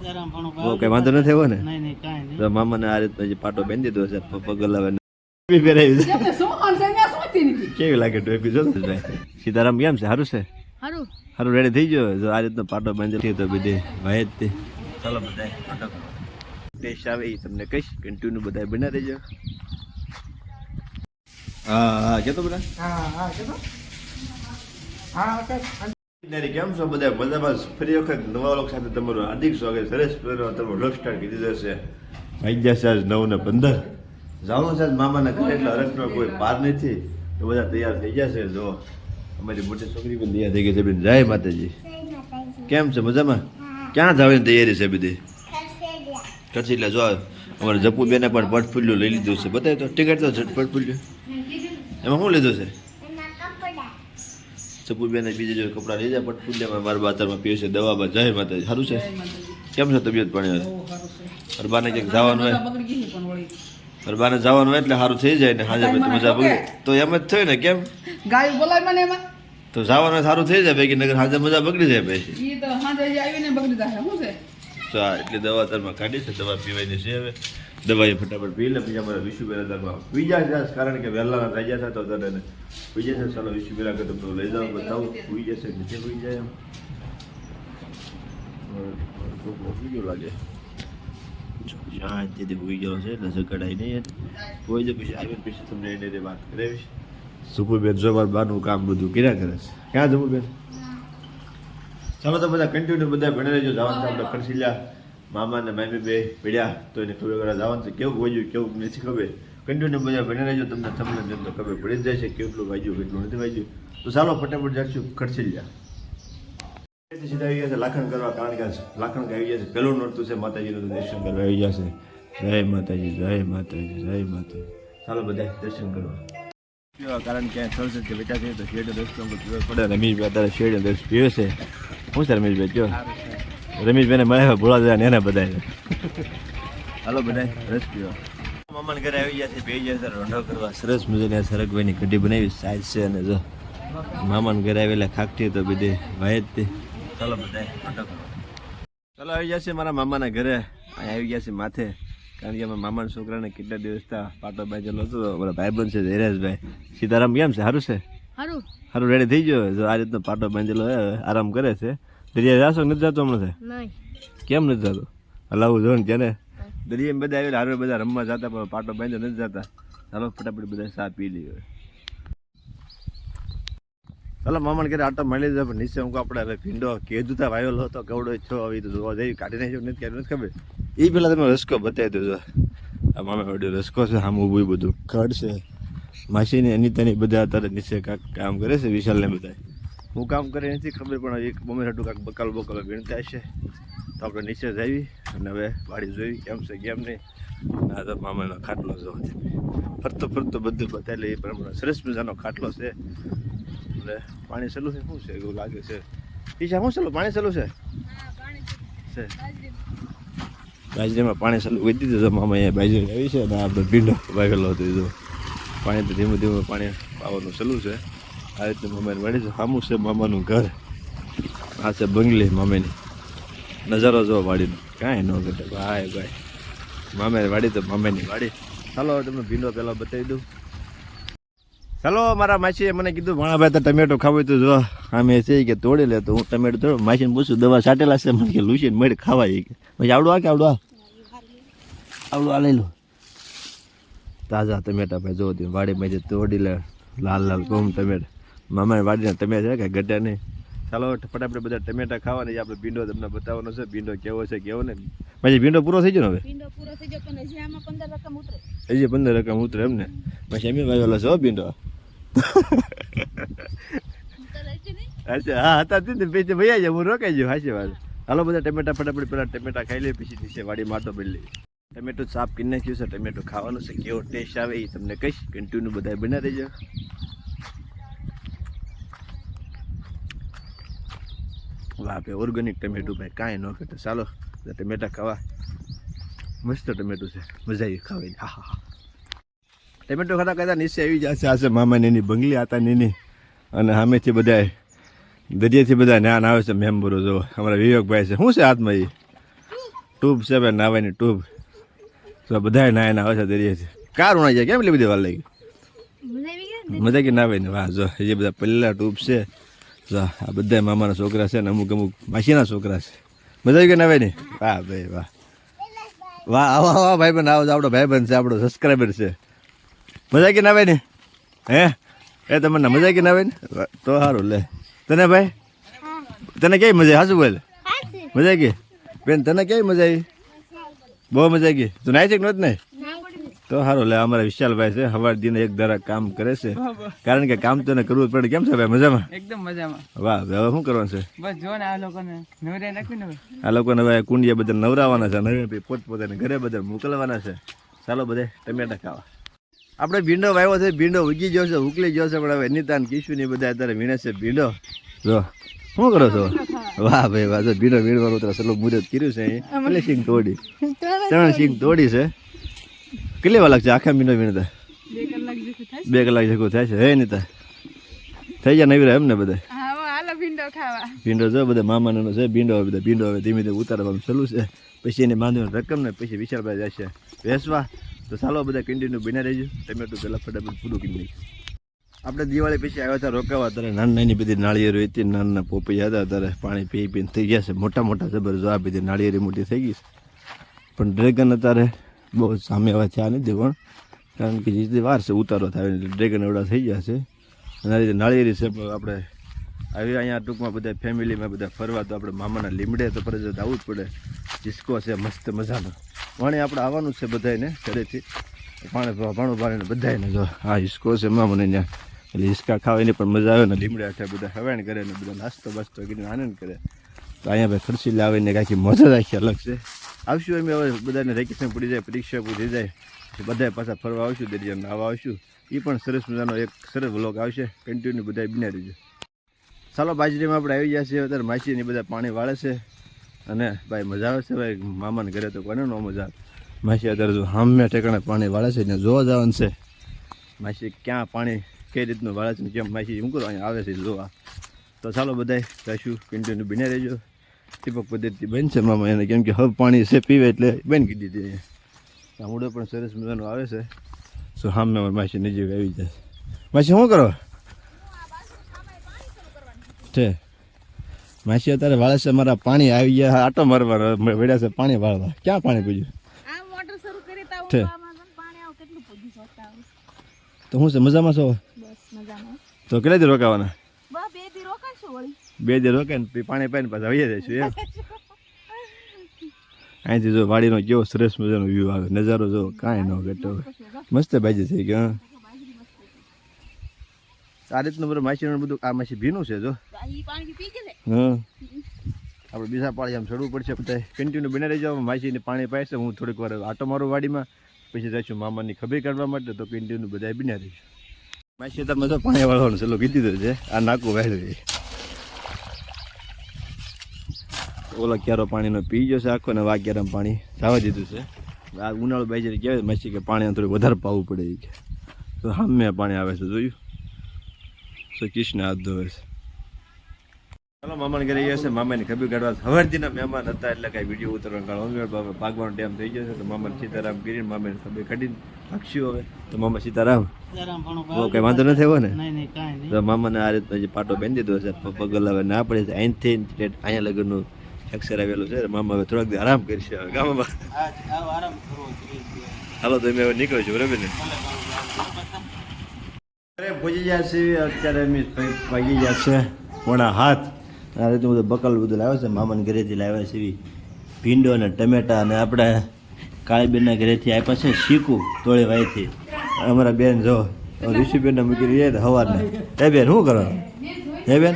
કઈ વાંધો નથી આવ્યો ને. તો મામાને આ રીતનો જે પાટો બાંધી દીધો છે પગ નથી? કેવી લાગે ટોપી? જો તો ભાઈ. સીતારામ કેમ છે? સારું છે? સારું રેડી થઈ ગયો? જો આ રીતનો પાટો બાંધેલો તો બધી ભાઈ જ તે. ચાલો બધા ટેસ્ટ આવે એ તમને કહીશ. કન્ટિન્યુ બધા બના દેજો હા હા કેતો બધા હા હા કેતો. હા કેમ છો બધા મજામાં ફરી વખત નવા લોક સાથે તમારું હાર્દિક સ્વાગત સરસ તમારો લોક સ્ટાર્ટ કરી દીધો છે વાગ્યા છે આજ નવ ને પંદર જાણો છે મામાના ઘરે એટલે હરખનો કોઈ પાર નથી તો બધા તૈયાર થઈ ગયા છે જો અમારી મોટી છોકરી પણ તૈયાર થઈ ગઈ છે બેન જય માતાજી કેમ છે મજામાં ક્યાં જવાની તૈયારી છે બધી કરશે એટલે જો અમારે જપુ બેને પણ પટફુલ્યું લઈ લીધું છે બતાવ્યું તો ટિકિટ તો પટફુલ્યું એમાં શું લીધું છે સપુબેને બીજે જો કપડાં લઈ જાય પૂજામાં મારા બાતરમાં પીએ છે દવામાં જય માતાજી. સારું છે? કેમ છે તબિયત પાણી અરબાને ક્યાંક જવાનું હોય? અરબાને જવાનું હોય એટલે સારું થઈ જાય ને હાજર મજા બગડે તો એમ જ થયું ને કેમ? ગાય બોલાય મને એમાં. તો જવાનું સારું થઈ જાય ભાઈ કે નગર હાજર મજા બગડી જાય ભાઈ એ તો હાજર આવીને બગડી જાય શું છે? તો એટલી દવા તારમાં કાઢી છે, દવા પીવાની છે હવે. દવા એ ફટાફટ પી લે પછી અમારા વિશુ પહેલાં તારમાં બીજા જાસ કારણ કે વહેલા થઈ ગયા તો તને બીજા છે ચાલો વિશુ પહેલાં કે તમને લઈ જાઓ, બતાવું ઉઈ જશે નીચે ઉઈ જાય એમ. ગયો લાગે. જ્યાં તેથી ઉઈ ગયો છે, એટલે નહીં કોઈ જ પછી આવીને પછી તમને એને તે વાત કરાવીશ. સુપુબેન જોવાર બાનું કામ બધું કર્યા કરે છે. ક્યાં જપુબેન ચાલો તો બધા કન્ટિન્યુ બધા ભણે રહેજો. જવાનું આપણે ખર્ચીલા મામા ને મામી બે પડ્યા તો એને ખબર કરે જવાનું છે. કેવું વાજ્યું કેવું નથી ખબર. કન્ટિન્યુ બધા ભણે રહેજો. તમને તમને જેમ તો ખબર પડી જાય છે કેટલું વાજ્યું કેટલું નથી વાજ્યું તો ચાલો ફટાફટ જશું ખર્ચીલા સીધા આવી ગયા છે લાખણ કરવા કારણ કે લાખણ આવી ગયા છે. પહેલું નોરતું છે માતાજીનું દર્શન કરવા આવી ગયા છે. જય માતાજી જય માતાજી જય માતાજી. ચાલો બધા દર્શન કરવા. કારણ કે કે બેટા છે, તો શેડ દસ પડે. રમેશભાઈ અત્યારે શેડ દસ પીવે છે. શું છે રમેશભાઈ કયો? રમેશભાઈને મળે ભોળા જાય એને બધા હાલો બધા રસ પીવા મામાને ઘરે આવી ગયા છે બે છે, રોંઢો કરવા. સરસ મજાની સરગભાઈની કઢી બનાવી, સાઈઝ છે અને જો. મામાને ઘરે આવેલા ખાકતી તો બધી ભાઈ જ તે. ચાલો બધા રોંઢો ચાલો આવી ગયા છે મારા મામાના ઘરે. અહીંયા આવી ગયા છે માથે. કારણ કે અમારા મામાના છોકરાને કેટલા દિવસ પાટો બાજેલો હતો મારા ભાઈબંધ છે ધીરેશભાઈ સીતારામ કેમ છે? સારું છે? હારું. હારું રેડી થઈ ગયો? જો આ રીતનો પાટો બાંધેલો હે આરામ કરે છે. દરિયા જાશો નથી જતો હમણાં નહીં. કેમ નથી જતો? હલાવું જો ને તેને દરિયા બધા આવેલા હારું બધા રમવા જતા પણ પાટો બાંધ્યો નથી જતા. ચાલો ફટાફટ બધા ચા પી લઈએ ચાલો મામાને ઘરે આટો મળી જાય નીચે હું આપણે હવે ભીંડો કીધું તા વાયેલો હતો કવડો છો આવી તો જોવા જઈ કાઢી નાખ્યો નથી કાઢી નથી ખબર. એ પેલા તમે રસકો બતાવી દેજો. આ મામા વડ્યો રસકો છે આમ ઊભું બધું. ખડ છે. માસીને અનિતાની બધા અત્યારે નીચે કાંક કામ કરે છે, વિશાલને બધા હું કામ કરે નથી, ખબર પણ એક મમ્મી હાટું કાંક બકાલ બકાલો વીણતા છે તો આપણે નીચે જઈએ અને હવે વાડી જોઈ, કેમ છે, કેમ નહીં. આ તો મામાનો ખાટલો જો ફરતો ફરતો બધું બતાવી લઈએ પ્રમાણે સરસ મજાનો ખાટલો છે. એટલે પાણી ચાલુ છે? શું છે એવું લાગે છે? ઈશા, શું ચાલુ? પાણી ચાલુ છે? બાજરીમાં પાણી ચાલુ વધી દીધું મામા અહીંયા બાજરી આવી છે અને આપણે ભીંડો વાગેલો હતો એ પાણી તો ધીમે ધીમે પાણી આવવાનું ચાલુ છે. આ રીતે મામાને વાડી છે. સામું છે મામાનું ઘર. આ છે બંગલી મામાની. નજારો જો વાડીનો. કાંઈ ન ઘટે ભાઈ ભાઈ. મામાની વાડી તો મામાની વાડી. ચાલો તમને ભીંડો પહેલાં બતાવી દઉં. ચાલો મારા માસીએ મને કીધું ભણાભાઈ તો ટમેટો ખાવું તો જો. આમે છે કે તોડી લે તો હું ટમેટો તોડ. માસીને પૂછું દવા સાટેલા છે? મને કે લૂસીને મળી ખાવાય કે પછી આવડું આ કે આવડું આ? આવડું આ લઈ લો. તાજા ટમેટા ભાઈ વાડી વાડીમાંથી તોડી લે લાલ લાલ કોમ ટમેટા. મામાની વાડીના ટમેટા છે કે ગઢા નહીં? ચાલો ફટાફટ બધા ટમેટા ખાવાની. આપણે ભીંડો તમને બતાવવાનો છે. ભીંડો કેવો છે કેવો ને પછી ભીંડો પૂરો થઈ ગયો ને હવે? પિંડો પૂરો થઈ ગયો પણ હજી આમાં પંદર રકમ ઉતરે. હજી પંદર રકમ ઉતરે એમ ને? પછી એમ વાવેલો છે ભીંડો. અચ્છા હા હતા તે પછી ભૈયા હું રોકાઈ ગયો હાચી વાત. હાલો બધા ટમેટા ફટાફટ પેલા ટમેટા ખાઈ લે પછી નીચે વાડી માટો બદલી લઈએ ટમેટો સાફ કરી નાખ્યું છે ટમેટો ખાવાનું છે કેવો ટેસ્ટ આવે એ તમને કહીશ. કન્ટિન્યુ બધા બના દેજો વાપે ઓર્ગેનિક ટમેટું ભાઈ કાંઈ ન તો ચાલો ટમેટા ખાવા. મસ્ત ટમેટું છે મજા આવી ખાવાની. હા હા ટમેટો ખાતા ખાતા નીચે આવી જશે આ છે મામાની એની બંગલી હતા નીની અને સામેથી બધા દરિયાથી બધા જ્ઞાન આવે છે મેમ્બરો જો અમારા વિવેકભાઈ છે. શું છે હાથમાં એ? ટ્યુબ છે ભાઈ નાવાની ટ્યુબ તો બધા નાય ના આવે છે દરિયે છે. કાર ઉણાઈ જાય કેમ બધી વાર લાગી? મજા કે નાવે ને? વાહ જો એ બધા પહેલા ટૂપ છે જો આ બધા મામાના છોકરા છે ને અમુક અમુક માસીના છોકરા છે. મજા આવી કે નાવે ને? વાહ ભાઈ વાહ. વાહ આવો આવો ભાઈ બંધ આવો આપણો ભાઈ બંધ છે આપણો સબસ્ક્રાઈબર છે. મજા કે નાવે ને? હે? એ તમને મજા કે નાવે ને? તો સારું લે. તને ભાઈ? તને કેવી મજા? હાચું બોલ. મજા કે? બેન તને કેવી મજા આવી? બહુ મજા આવી ગઈ. તું નાય છે કે નહોત ને? તો સારું લે અમારા વિશાલભાઈ છે હવાર દિન એક ધારા કામ કરે છે. કારણ કે કામ તો કરવું જ પડે. કેમ છે ભાઈ મજામાં? એકદમ મજામાં. વાહ હવે શું કરવાનું છે? બસ જો ને આ લોકોને નવરે નાખી ને આ લોકોને હવે કુંડિયા બધા નવરાવાના છે નવે પોત પોતાને ઘરે બધા મોકલવાના છે. ચાલો બધે ટમેટા ખાવા. આપણે ભીંડો વાવ્યો છે ભીંડો ઉગી ગયો છે ઉકલી ગયો છે પણ હવે નિતાન કિશુ ની બધા અત્યારે વીણે છે ભીંડો. જો. શું કરો છો? વાહ ભાઈ વાહ. જો ભીંડો વીણવાનું ઉતરા સલો મુજબ કર્યું છે એટલે સિંગ તોડી. ત્રણ સિંગ તોડી. છે. કેટલી વાર લાગશે આખા ભીંડો વીણતા? બે કલાક જેવું થાય છે. હે નીતા. થઈ જાય નવી રહે એમ ને બધા? ભીંડો જો બધા મામાનો છે ભીંડો હવે બધા ભીંડો હવે ધીમે ધીમે ઉતારવાનું ચાલુ છે. પછી એને બાંધવાની રકમ ને પછી વિશાળભાઈ જશે વેસવા તો ચાલો બધા કન્ટિન્યુ બિના રહેજો. ટમેટું પહેલાં ફટાફટ પૂરું કરી નાખ્યું આપણે દિવાળી પછી આવ્યા હતા રોકાવા, ત્યારે નાની નાની બધી નાળિયેરી હતી નાના નાના પોપૈયા હતા, ત્યારે પાણી પી પીને થઈ ગયા છે. મોટા મોટા જબર જો આ બધી નાળિયેરી મોટી થઈ ગઈ છે. પણ ડ્રેગન અત્યારે બહુ સામે હવે થયા નથી પણ કારણ કે જે વાર છે, ઉતારો થાય ડ્રેગન એવડા થઈ ગયા છે. અને રીતે નાળિયેરી છે, પણ આપણે આવી અહીંયા ટૂંકમાં બધા ફેમિલીમાં બધા ફરવા, તો આપણે મામાના લીમડે તો ફરજિયાત આવવું જ પડે. ડિસ્કો છે, મસ્ત મજાનો. વાણી આપણે આવવાનું છે બધાને ઘરેથી. પાણી ભાણું પાણીને બધાને જો આ હિસકો છે મામાને ત્યાં એટલે હિસ્કા ખાવાની પણ મજા આવે ને લીમડા છે બધા હવાણ કરે ને બધા નાસ્તો બાસ્તો કરીને આનંદ કરે. તો અહીંયા ભાઈ ખર્ચી લાવીને કાંઈક મજા આખી અલગ છે. આવશું અમે હવે, બધાને વેકેશન પડી જાય, પરીક્ષા પૂરી જાય, પછી બધા પાછા ફરવા આવશું દરિયાને આવવા આવશું. એ પણ સરસ મજાનો એક સરસ વ્લોગ આવશે. કન્ટિન્યુ બધા બિના રહીજો. ચાલો, બાજરીમાં આપણે આવી ગયા છીએ. અત્યારે માસીને બધા પાણી વાળે છે. અને ભાઈ મજા આવે છે, ભાઈ. મામાને ઘરે તો કોને ન મજા આવે. માસી અત્યારે જો હામે ઠેકાણે પાણી વાળે છે ને જોવા જવાનું છે. માસી ક્યાં પાણી કઈ રીતનું વાળે છે કેમ માસી શું કરો આવે છે જોવા તો ચાલો બધાય જઈશું કન્ટિન્યુ બીને રહેજો. ટીપક પદ્ધતિ બનશે મામા એને કેમ કે હવે પાણી છે, પીવે એટલે બંધ કરી દીધી અહીંયા ગામડો પણ સરસ મજાનું આવે છે. સો સામે માસી નજીક આવી જાય. માસી શું કરો? છે. માસી અત્યારે વાળે છે મારા પાણી આવી ગયા, આટો મારવા વેડ્યા છે પાણી વાળવા. ક્યાં પાણી પીજું આ મોટર શરૂ કરી તા છે. પણ પાણી તો હું છે? મજામાં છો? બસ મજામાં. તો કેટલા દી રોકાવાના? બે દી રોકાશું વળી. બે દી રોકાય ને પાણી પાઈને પાછા આવી જઈશું એમ? અહીંથી જો વાડીનો કેવો સરસ મજાનો વ્યૂ આવે. નજારો જો કાંઈ ન ઘટે. મસ્ત બાજી થઈ ગયો. આ રીતનું બધું માછીનું બધું આ માછી ભીનું છે જો. પાણી હા. આપણે બીજા પાળી આમ ચડવું પડશે. બધા કન્ટિન્યુ બને રહી જાવ માસીને પાણી છે હું થોડીક વાર આટો મારું વાડીમાં. પછી જઈશું મામાની ખબર કાઢવા માટે. તો કન્ટિન્યુ બધા બિના રહીશું. માછી તમે તો પાણી વાળવાનું ચલો કીધી છે. આ નાકું વાળ્યું ઓલા ક્યારો પાણીનો પી ગયો છે આખો ને વાઘ ક્યારામાં પાણી જવા દીધું છે. આ ઉનાળો બાજરી કહેવાય માછી કે પાણી થોડું વધારે પાવું પડે કે. તો સામે પાણી આવે છે, જોયું? તો કૃષ્ણ હાથ ધોવે છે. ચાલો મામાને ઘરે ગયા છે. મામાની ખબર કાઢવા સવારથીના મહેમાન હતા એટલે કાંઈ વીડિયો ઉતરવાનું કારણ ભાગવાનો ટાઈમ થઈ ગયો છે તો મામાને સીતારામ કરીને મામાને ખભી કાઢીને ભાગશું હવે. તો મામા સીતારામ બહુ કઈ વાંધો નથી આવ્યો ને? તો મામાને આ રીતે હજી પાટો બાંધી દીધો છે પગ હવે ના પડે છે. અહીંથી સ્ટ્રેટ અહીંયા લગ્નનું અક્ષર આવેલું છે. મામા હવે થોડાક આરામ કરશે હવે. ગામમાં આરામ હાલો તો મેં હવે નીકળ્યો છું બરાબર ને? અરે ભૂજી ગયા છે અત્યારે અમે ભાગી ગયા છે. પોણા હાથ. આ રીતે બધું બકલ બધું લાવ્યો છે મામાને ઘરેથી લાવ્યા છે એવી ભીંડો અને ટમેટા અને આપણે કાળીબેનના ઘરેથી આપ્યા છે શીકું તોળે વાયથી અમારા બેન જો ઋષિબેનને મૂકી રહ્યા હતા સવારના હે બેન શું કરો? હે બેન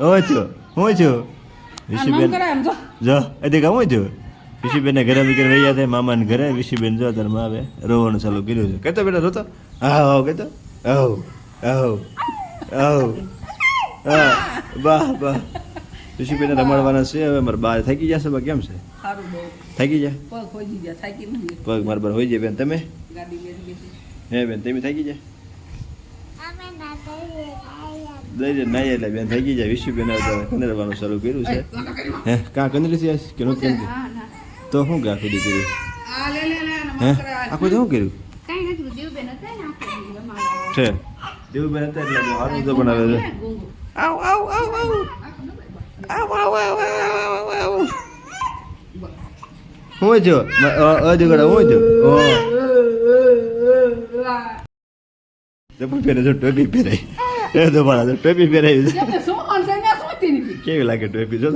હું છું હું છું? ઋષિબેન જો. કામ હું છું? ઋષિબેનને ઘરે મૂકીને રહ્યા થાય મામાને ઘરે. ઋષિબેન જો તારે માવે રોવાનું ચાલુ કર્યું છે. કહેતો બેટા રોતો હા હા કહેતો? આવ આવ આવ. હા વાહ વાહ. ઋષિભાઈને રમાડવાના છે હવે મારે બાર થાકી જશે બા કેમ છે? થાકી જા પગ મારા બાર હોઈ જાય બેન. તમે? હે બેન તમે થાકી જા દઈ નાઈ એટલે બેન થાકી જાય ઋષિબેન કંદરવાનું શરૂ કર્યું છે. હે કાં કંદરી છે કે નું કંદરી તો શું ગાખું દી કર્યું? હે આખું શું કર્યું? છે. દેવબેન હતા એટલે હારું છે. ને આખો દી રમાડવા. છે દેવુબેન હતા એટલે બહુ સારું તો બનાવે છે ગુંગુ. આવ આવ આવ આવ આવ આવ આવ આવ આવ આવ હું થયો અધગડા હું થયો ઓ પહેરે છે ટોપી પહેરાઈ એ તો મારા ટોપી પહેરાવી છે ને કેવી લાગે ટોપી જો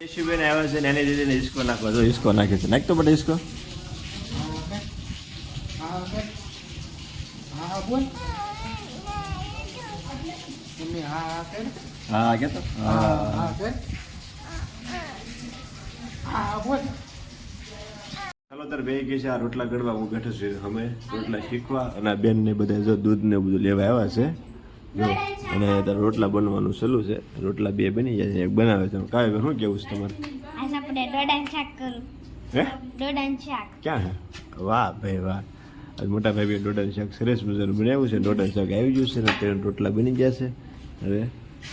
શિવેન આવ્યા છે ને એની દીદીને હિસકો નાખવા જો ઇસ્કો નાખે છે નાખતો તો બટા હિસકો હા કર. હા બોલ મમ્મી હા હા કર હા હા હા કર હા બોલ ચાલો તાર બે કે છે આ રોટલા ગળવા હું બેઠો છું. અમે રોટલા શીખવા અને આ બેન ને બધા જો દૂધ ને બધું લેવા આવ્યા છે. જો અને તાર રોટલા બનવાનું સલું છે. રોટલા બે બની જાય છે એક બનાવે છે. કાંઈ શું કેવું છે તમારે? આજે આપણે દોડાનું શાક કરું. હે? દોડાનું શાક. ક્યાં છે વાહ ભાઈ વાહ. આજ મોટા ભાઈ દોડાનું શાક સરસ મજાનું બનાવ્યું છે. દોડાનું શાક આવી ગયું છે ને તેના રોટલા બની જશે. હવે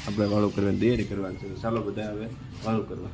આપણે વાળું કરવાની તૈયારી કરવાની છે. ચાલો બધા હવે વાળું કરવા.